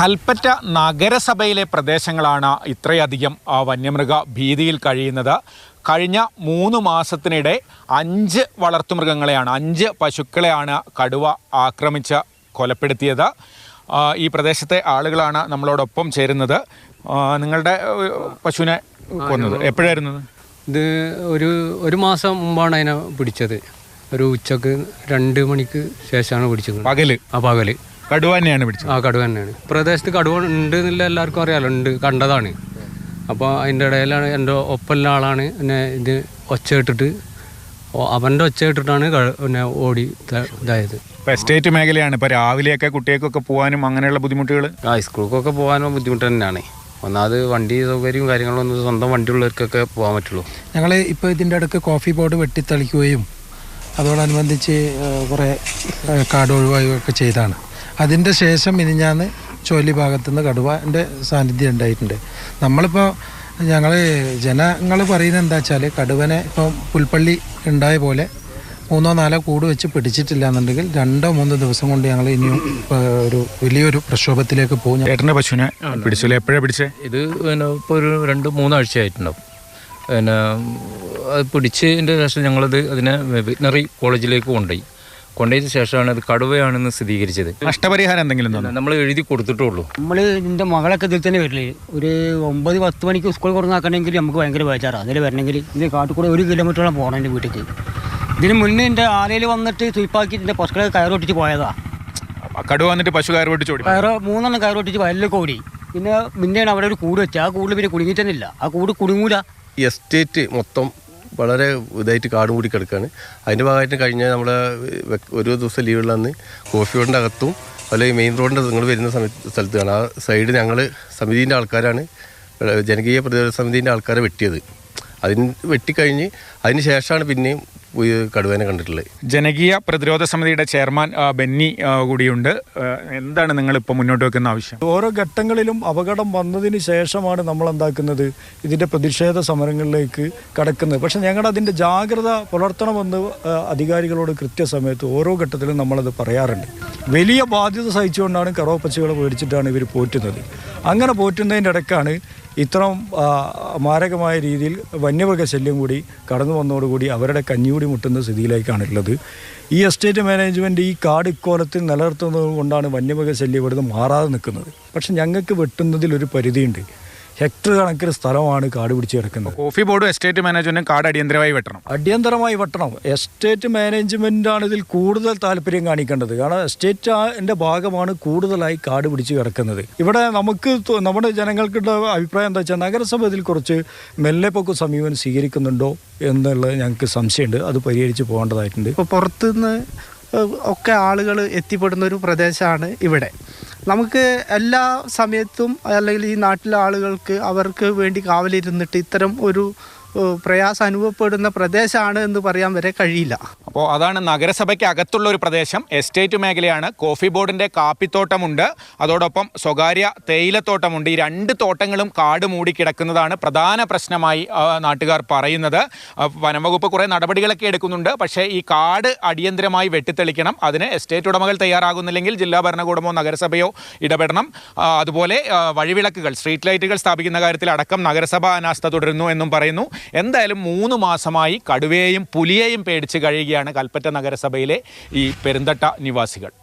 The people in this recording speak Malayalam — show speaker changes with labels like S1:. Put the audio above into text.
S1: കൽപ്പറ്റ നഗരസഭയിലെ പ്രദേശങ്ങളാണ് ഇത്രയധികം ആ, വന്യമൃഗ ഭീതിയിൽ കഴിയുന്നത്. കഴിഞ്ഞ മൂന്ന് മാസത്തിനിടെ അഞ്ച് വളർത്തുമൃഗങ്ങളെയാണ് അഞ്ച് പശുക്കളെയാണ് കടുവ ആക്രമിച്ച് കൊലപ്പെടുത്തിയത്. ഈ പ്രദേശത്തെ ആളുകളാണ് നമ്മളോടൊപ്പം ചേരുന്നത്. നിങ്ങളുടെ പശുവിനെ കൊന്നത്. എപ്പോഴായിരുന്നു
S2: ഇത് ഒരു ഒരു മാസം മുമ്പാണ് അതിനെ പിടിച്ചത്. ഒരു ഉച്ചയ്ക്ക് രണ്ട് മണിക്ക് ശേഷമാണ് പിടിച്ചത്.
S1: പകൽ.
S2: ആ പകൽ.
S1: കടുവ തന്നെയാണ് പിടിച്ചത്.
S2: ആ കടുവ തന്നെയാണ് പ്രദേശത്ത് കടുവ ഉണ്ട് എന്നില്ല എല്ലാവർക്കും അറിയാലോ ഉണ്ട് കണ്ടതാണ്. അപ്പോൾ അതിന്റെ ഇടയിലാണ് എന്റെ ഒപ്പമുള്ള ആളാണ് എന്നെ ഇത് ഒച്ച ഇട്ടിട്ട് അവന്റെ ഒച്ച ഇട്ടിട്ടാണ് പിന്നെ ഓടി ഇത- ഇതായത്.
S1: ഇപ്പോൾ എസ്റ്റേറ്റ് മേഖലയാണ്. ഇപ്പോൾ രാവിലെയൊക്കെ കുട്ടികൾക്കൊക്കെ പോകാനും അങ്ങനെയുള്ള ബുദ്ധിമുട്ടുകൾ
S2: ആ സ്കൂൾക്കൊക്കെ പോകാനും ബുദ്ധിമുട്ട് തന്നെയാണ്. ഒന്നാമത് വണ്ടി സൗകര്യവും കാര്യങ്ങളും കാര്യങ്ങളൊന്നും സ്വന്തം വണ്ടിയുള്ളവർക്കൊക്കെ പോകാൻ പറ്റുള്ളൂ.
S3: ഞങ്ങൾ ഇപ്പോൾ ഇതിന്റെ അടുക്ക് കോഫി ബോർഡ് വെട്ടിത്തളിക്കുകയും അതോടനുബന്ധിച്ച് കുറേ കാട് ഒഴിവാക്കുകയൊക്കെ ചെയ്താണ്. അതിന്റെ ശേഷം ഇനി മിനിഞ്ഞാന്ന് ഭാഗത്ത് ഭാഗത്തുനിന്ന് കടുവന്റെ സാന്നിധ്യം ഉണ്ടായിട്ടുണ്ട്. നമ്മളിപ്പോൾ ഞങ്ങൾ ജനങ്ങൾ പറയുന്നത് എന്താ വെച്ചാൽ കടുവനെ ഇപ്പോൾ പുൽപ്പള്ളി ഉണ്ടായ പോലെ മൂന്നോ നാലോ കൂട് വെച്ച് പിടിച്ചിട്ടില്ല എന്നുണ്ടെങ്കിൽ രണ്ടോ മൂന്നോ ദിവസം കൊണ്ട് ഞങ്ങൾ ഇനിയും ഒരു വലിയൊരു പ്രക്ഷോഭത്തിലേക്ക് പോകും.
S1: ഏട്ടന്റെ പശുവിനെ പിടിച്ചില്ല എപ്പോഴാണ് പിടിച്ചേ?
S4: ഇത് പിന്നെ ഇപ്പോൾ ഒരു രണ്ട് മൂന്നാഴ്ച ആയിട്ടുണ്ടാവും പിന്നെ അത് പിടിച്ചതിന്റെ ശേഷം ഞങ്ങളത് അതിനെ വെറ്റിനറി കോളേജിലേക്ക് കൊണ്ടുപോയി. കൊണ്ടുപോയതിന് ശേഷമാണ് അത് കടുവയാണെന്ന് സ്ഥിരീകരിച്ചത്.
S1: നഷ്ടപരിഹാരം എന്തെങ്കിലും
S4: നമ്മൾ എഴുതി കൊടുത്തിട്ടുള്ളൂ.
S5: നമ്മൾ എന്റെ മകളൊക്കെ ഇതിൽ തന്നെ വരില്ലേ? ഒരു ഒമ്പത് പത്ത് മണിക്ക് സ്കൂൾ തുറന്നാക്കണമെങ്കിൽ നമുക്ക് ഭയങ്കര ബേജാറാണ് അതിൽ വരണമെങ്കിൽ ഇത് കാട്ടിക്കൂടെ ഒരു കിലോമീറ്ററോളം പോകണം എന്റെ വീട്ടിലേക്ക് ഇതിന് മുന്നേ എന്റെ ആലയിൽ വന്നിട്ട് തുയ്പാക്കി എന്റെ പശുക്കളെ കയറൊട്ടിച്ച് പോയതാ.
S1: കടുവ വന്നിട്ട് പശു കയറോട്ടിച്ച് ഓടി.
S5: കയറ് മൂന്നെണ്ണം കയറൊട്ടിച്ച് വയലിലേക്ക് ഓടി. പിന്നെ മുന്നേ അവിടെ ഒരു കൂട് വെച്ചാൽ ആ കൂടിൽ പിന്നെ കുടുങ്ങിയിട്ടന്നില്ല ആ കൂട് കുടുങ്ങൂല.
S6: എസ്റ്റേറ്റ് മൊത്തം വളരെ ഇതായിട്ട് കാടും കൂടി കിടക്കുകയാണ് അതിന്റെ ഭാഗമായിട്ട് കഴിഞ്ഞ നമ്മൾ ഒരു ദിവസം ലീവുള്ള അന്ന് കോഫി റോഡിന്റെ അകത്തും അല്ലെങ്കിൽ മെയിൻ റോഡിന്റെ നിങ്ങൾ വരുന്ന സമയത്ത് സ്ഥലത്താണ്. ആ സൈഡ് ഞങ്ങൾ സമിതിന്റെ ആൾക്കാരാണ്. ജനകീയ പ്രതിരോധ സമിതിന്റെ ആൾക്കാരെ വെട്ടിയത്. അതിന് വെട്ടിക്കഴിഞ്ഞ് അതിന് ശേഷമാണ് പിന്നെയും കടുവേനെ കണ്ടിട്ടുള്ളത്
S1: ജനകീയ പ്രതിരോധ സമിതിയുടെ ചെയർമാൻ ബെന്നി കൂടിയുണ്ട്. എന്താണ് നിങ്ങൾ ഇപ്പോൾ മുന്നോട്ട് വെക്കുന്ന ആവശ്യം?
S7: ഓരോ ഘട്ടങ്ങളിലും അപകടം വന്നതിന് ശേഷമാണ് നമ്മൾ എന്താക്കുന്നത്? ഇതിന്റെ പ്രതിഷേധ സമരങ്ങളിലേക്ക് കടക്കുന്നത്. പക്ഷേ ഞങ്ങൾ അതിന്റെ ജാഗ്രത പുലർത്തണമെന്ന് അധികാരികളോട് കൃത്യസമയത്ത് ഓരോ ഘട്ടത്തിലും നമ്മളത് പറയാറുണ്ട്. വലിയ ബാധ്യത സഹിച്ചുകൊണ്ടാണ് കറവപ്പച്ചകളെ മേടിച്ചിട്ടാണ് ഇവർ പോറ്റുന്നത്. അങ്ങനെ പോറ്റുന്നതിന്റെ ഇടയ്ക്കാണ് ഇത്തരം ആ, മാരകമായ രീതിയിൽ വന്യമൃഗശല്യം കൂടി കടന്നു വന്നതോടുകൂടി അവരുടെ കഞ്ഞിയൂടി മുട്ടുന്ന സ്ഥിതിയിലേക്കാണുള്ളത്. ഈ എസ്റ്റേറ്റ് മാനേജ്മെന്റ് ഈ കാട് ഇക്കോലത്തിൽ നിലനിർത്തുന്നത് കൊണ്ടാണ് വന്യമൃഗശല്യം ഇവിടുന്ന് മാറാതെ നിൽക്കുന്നത്. പക്ഷെ ഞങ്ങൾക്ക് വെട്ടുന്നതിൽ ഒരു പരിധിയുണ്ട്. ഹെക്ടർ കണക്കിന് സ്ഥലമാണ് കാട് പിടിച്ച് കിടക്കുന്നത്.
S1: കോഫി ബോർഡ് എസ്റ്റേറ്റ് മാനേജ്മെന്റും കാട് അടിയന്തരമായി വെട്ടണം.
S7: അടിയന്തരമായി വെട്ടണം. എസ്റ്റേറ്റ് മാനേജ്മെന്റാണ് ഇതിൽ കൂടുതൽ താല്പര്യം കാണിക്കേണ്ടത്. കാരണം എസ്റ്റേറ്റിന്റെ ഭാഗമാണ് കൂടുതലായി കാട് പിടിച്ച് കിടക്കുന്നത്. ഇവിടെ നമുക്ക് നമ്മുടെ ജനങ്ങൾക്കുള്ള അഭിപ്രായം എന്താ വെച്ചാൽ നഗരസഭ ഇതിൽ കുറച്ച് മെല്ലെപ്പൊക്കെ സമീപനം സ്വീകരിക്കുന്നുണ്ടോ എന്നുള്ളത് ഞങ്ങൾക്ക് സംശയമുണ്ട്. അത് പരിഹരിച്ച് പോകേണ്ടതായിട്ടുണ്ട്.
S8: ഇപ്പോൾ പുറത്തുനിന്ന് ഒക്കെ ആളുകൾ എത്തിപ്പെടുന്ന ഒരു പ്രദേശമാണ് ഇവിടെ. നമുക്ക് എല്ലാ സമയത്തും അല്ലെങ്കിൽ ഈ നാട്ടിലെ ആളുകൾക്ക് അവർക്ക് വേണ്ടി കാവലിരുന്നിട്ട് ഇത്തരം ഒരു പ്രയാസം അനുഭവപ്പെടുന്ന പ്രദേശമാണ് എന്ന് പറയാൻ വരെ കഴിയില്ല.
S1: അപ്പോൾ അതാണ് നഗരസഭയ്ക്ക് അകത്തുള്ള ഒരു പ്രദേശം. എസ്റ്റേറ്റ് മേഖലയാണ്. കോഫി ബോർഡിന്റെ കാപ്പിത്തോട്ടമുണ്ട്. അതോടൊപ്പം സ്വകാര്യ തേയിലത്തോട്ടമുണ്ട്. ഈ രണ്ട് തോട്ടങ്ങളും കാട് മൂടി കിടക്കുന്നതാണ് പ്രധാന പ്രശ്നമായി നാട്ടുകാർ പറയുന്നത്. വനംവകുപ്പ് കുറേ നടപടികളൊക്കെ എടുക്കുന്നുണ്ട്. പക്ഷേ ഈ കാട് അടിയന്തരമായി വെട്ടിത്തെളിക്കണം. അതിന് എസ്റ്റേറ്റ് ഉടമകൾ തയ്യാറാകുന്നില്ലെങ്കിൽ ജില്ലാ ഭരണകൂടമോ നഗരസഭയോ ഇടപെടണം. അതുപോലെ വഴിവിളക്കുകൾ സ്ട്രീറ്റ് ലൈറ്റുകൾ സ്ഥാപിക്കുന്ന കാര്യത്തിൽ അടക്കം നഗരസഭ അനാസ്ഥ തുടരുന്നു എന്നും പറയുന്നു. എന്തായാലും മൂന്ന് മാസമായി കടുവയെയും പുലിയെയും പേടിച്ച് കഴിയുകയാണ്. കൽപ്പറ്റ നഗരസഭയിലെ ഈ പെരുന്തട്ട നിവാസികൾ.